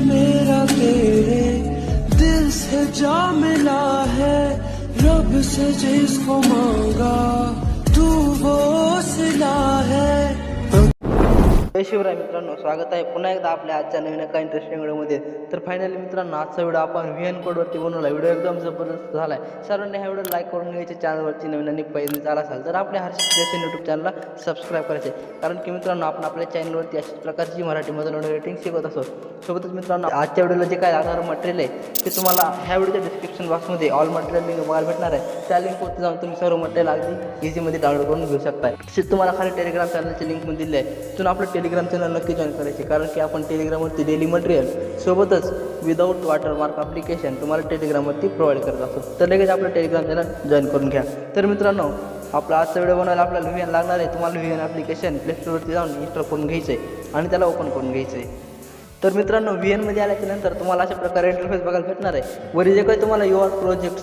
मेरा तेरे दिल से जा मिला है, रब से जिसको मांगा, तू वो सिला है। जय शिवराय मित्रांनो स्वागत आहे. पुन्हा एकदा आपल्या आजच्या नवीन एका इंटरेस्टिंग व्हिडिओमध्ये तर फायनली मित्रांनो आजचा व्हिडिओ आपण व्ही एन कोडवरती बनवला. व्हिडिओ एकदम जबरदस्त झाला आहे सर्वांनी हा व्हिडिओ लाईक करून घ्यायचे चॅनलवरती नवीन आणि पहिली झाला असाल तर आपल्या हर्षित क्रिएशन यूट्यूब चॅनलला सबस्क्राईब करायचे. कारण की मित्रांनो आपण आपल्या चॅनलवरती अशाच प्रकारची मराठीमधून रेटिंग शिकवत असतो. सोबतच मित्रांनो आजच्या व्हिडिओला जे काय लागणारं मटेरियल आहे ते तुम्हाला ह्या व्हिडिओच्या डिस्क्रिप्शन बॉक्समध्ये ऑल मटेरियल लिंक बघायला भेटणार आहे. त्या लिंकवरती जाऊन तुम्ही सर्व मटेरियल अगदी इझीमध्ये डाउनलोड करून घेऊ शकता तसेच तुम्हाला खाली टेलिग्राम चॅनलची लिंक पण दिली आहे. तिथून आपलं टेलिग्राम चॅनल नक्की जॉईन करायचे. कारण की आपण टेलिग्रामवरती डेली मटेरियल सोबतच विदाऊट वॉटरमार्क ॲप्लिकेशन तुम्हाला टेलिग्रामवरती प्रोव्हाइड करत असतो. तर लगेच आपलं टेलिग्राम चॅनल जॉईन करून घ्या. तर मित्रांनो आपला आजचा व्हिडिओ बनवायला आपल्याला व्ही लागणार आहे. तुम्हाला व्ही ॲप्लिकेशन ॲप्लिकेशन प्लेस्टोरवरती जाऊन इन्स्टॉल करून घ्यायचं आहे आणि त्याला ओपन करून घ्यायचं आहे तर मित्रांनो व्ही एनमध्ये आल्याच्यानंतर तुम्हाला अशा प्रकारे इंटरफेस बघायला भेटणार आहे. वरी जे काही तुम्हाला युआर प्रोजेक्ट्स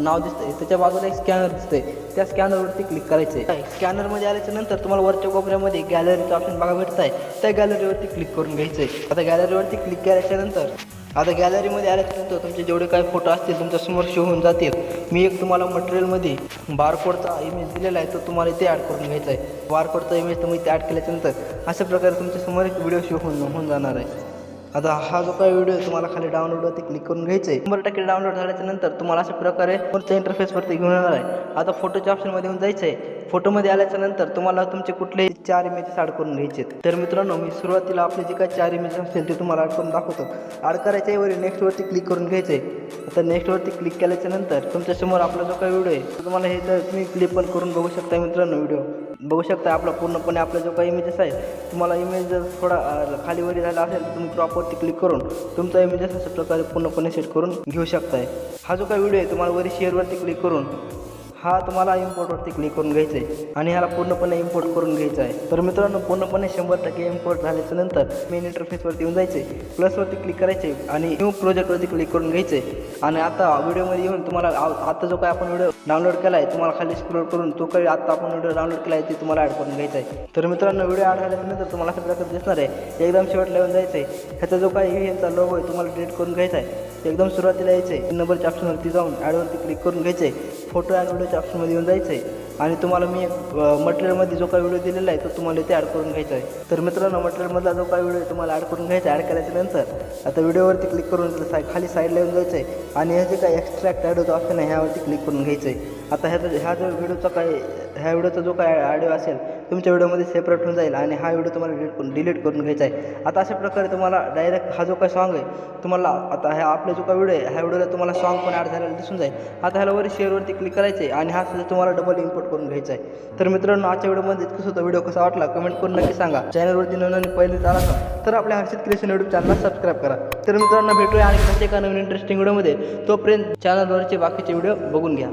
नाव दिसतंय त्याच्या बाजूला एक स्कॅनर दिसतंय. त्या स्कॅनरवरती क्लिक करायचं आहे स्कॅनरमध्ये आल्याच्यानंतर तुम्हाला वरच्या कोपऱ्यामध्ये गॅलरीचं ऑप्शन बघा भेटत आहे त्या गॅलरीवरती क्लिक करून घ्यायचं आहे आता गॅलरीवरती क्लिक केल्याच्यानंतर आता गॅलरीमध्ये आल्याच्यानंतर तुमचे जेवढे काही फोटो असतील तुमच्यासमोर शो होऊन जातील. मी एक तुम्हाला मटेरियलमध्ये बारकोडचा इमेज दिलेला आहे तो तुम्हाला इथे ॲड करून घ्यायचा आहे. बारकोडचा इमेज तुम्ही इथे ॲड केल्याच्यानंतर अशा प्रकारे तुमच्यासमोर एक व्हिडिओ शो होऊन होऊन जाणार आहे. आता हा जो काही व्हिडिओ तुम्हाला खाली डाउनलोडवरती क्लिक करून घ्यायचं आहे शंभर टक्के डाउनलोड झाल्याच्यानंतर तुम्हाला अशा प्रकारे पुढच्या इंटरफेसवरती घेऊन येणार आहे? आता फोटोच्या ऑप्शनमध्ये येऊन जायचं आहे फोटोमध्ये आल्याच्यानंतर तुम्हाला तुमचे कुठलेही चार इमेजेस ॲड करून घ्यायचे आहेत. तर मित्रांनो मी सुरुवातीला आपले जे काही चार इमेजेस असतील ते तुम्हाला ॲड करून दाखवतो. ॲड करायच्या नेक्स्टवरती क्लिक करून घ्यायचं आहे. आता नेक्स्टवरती क्लिक केल्याच्यानंतर तुमच्यासमोर आपला जो काही व्हिडिओ आहे तुम्हाला हे तर तुम्ही क्लिक पण करून बघू शकता मित्रांनो व्हिडिओ बघू शकता आपला पूर्णपणे आपला जो काही इमेजेस आहे तुम्हाला इमेज जर थोडा खालीवरी खाली वरी झाला असेल तर तुम्ही क्रॉपवरती क्लिक करून तुमचा इमेजेस अशा प्रकारे पूर्णपणे सेट करून घेऊ शकताय. हा जो काही व्हिडिओ आहे तुम्हाला वरी शेअरवरती क्लिक करून हा तुम्हाला इम्पोर्टवरती क्लिक करून घ्यायचा आहे आणि ह्याला पूर्णपणे इम्पोर्ट करून घ्यायचं आहे. तर मित्रांनो पूर्णपणे शंभर टक्के इम्पोर्ट झाल्याच्यानंतर मेन इंटरफेसवरती येऊन जायचे प्लसवरती क्लिक करायचे आणि न्यू प्रोजेक्टवरती क्लिक करून घ्यायचे आणि आता व्हिडिओमध्ये येऊन तुम्हाला आ- आता जो काही आपण व्हिडिओ डाउनलोड केला आहे तुम्हाला खाली स्क्रोल करून तो काही आता आपण व्हिडिओ डाउनलोड केला आहे ते तुम्हाला ॲड करून घ्यायचा आहे तर मित्रांनो व्हिडिओ ॲड झाल्यानंतर तुम्हाला अशा प्रकारे दिसणार आहे? एकदम शेवटला येऊन जायचं आहे ह्याचा जो काही यांचा लोगो आहे तुम्हाला डिलीट करून घ्यायचा आहे. एकदम सुरुवातीला यायचं. आहे नंबरच्या ऑप्शनवरती जाऊन ॲडवरती क्लिक करून घ्यायचं. आहे फोटो ॲड व्हिडिओच्या ऑप्शनमध्ये येऊन जायचं. आहे आणि तुम्हाला मी मटेरियलमध्ये जो काही व्हिडिओ दिलेला आहे तो तुम्हाला इथे ॲड करून घ्यायचा आहे. तर मित्रांनो मटेरियलमधला जो काही व्हिडिओ तुम्हाला ॲड करून घ्यायचा ॲड करायच्या नंतर आता व्हिडिओवरती क्लिक करून साय खाली साईडला येऊन जायचं आहे आणि हे जे काही एक्स्ट्रॅक्ट ॲडोचं ऑप्शन आहे ह्यावरती क्लिक करून घ्यायचं आहे आता ह्याचा ह्या जो व्हिडिओचा काय ह्या व्हिडिओचा जो काय ऑडिओ असेल तुमच्या व्हिडिओमध्ये सेपरेट होऊन जाईल आणि हा व्हिडिओ तुम्हाला डिलीट करून डिलीट करून घ्यायचा आहे. आता अशा प्रकारे तुम्हाला डायरेक्ट हा जो काही सॉन्ग आहे तुम्हाला आता ह्या आपला जो काही व्हिडिओ आहे ह्या व्हिडिओला तुम्हाला सॉन्ग पण ॲड झालेला दिसून जाईल. आता ह्याला वर शेअरवरती क्लिक करायचं आहे आणि हा सुद्धा तुम्हाला डबल इम्पोर्ट करून घ्यायचा आहे. तर मित्रांनो आजच्या व्हिडिओमध्ये इतकं होतं व्हिडिओ कसा वाटला कमेंट करून नक्की सांगा. चॅनलवरती नवीन पहिले झाला का तर आपल्या हर्षित क्रिएशन यूट्यूब चॅनलला सबस्क्राईब करा. तर मित्रांनो भेटूया आणि एका नवीन इंटरेस्टिंग व्हिडिओमध्ये तोपर्यंत चॅनलवरचे बाकीचे व्हिडिओ बघून घ्या.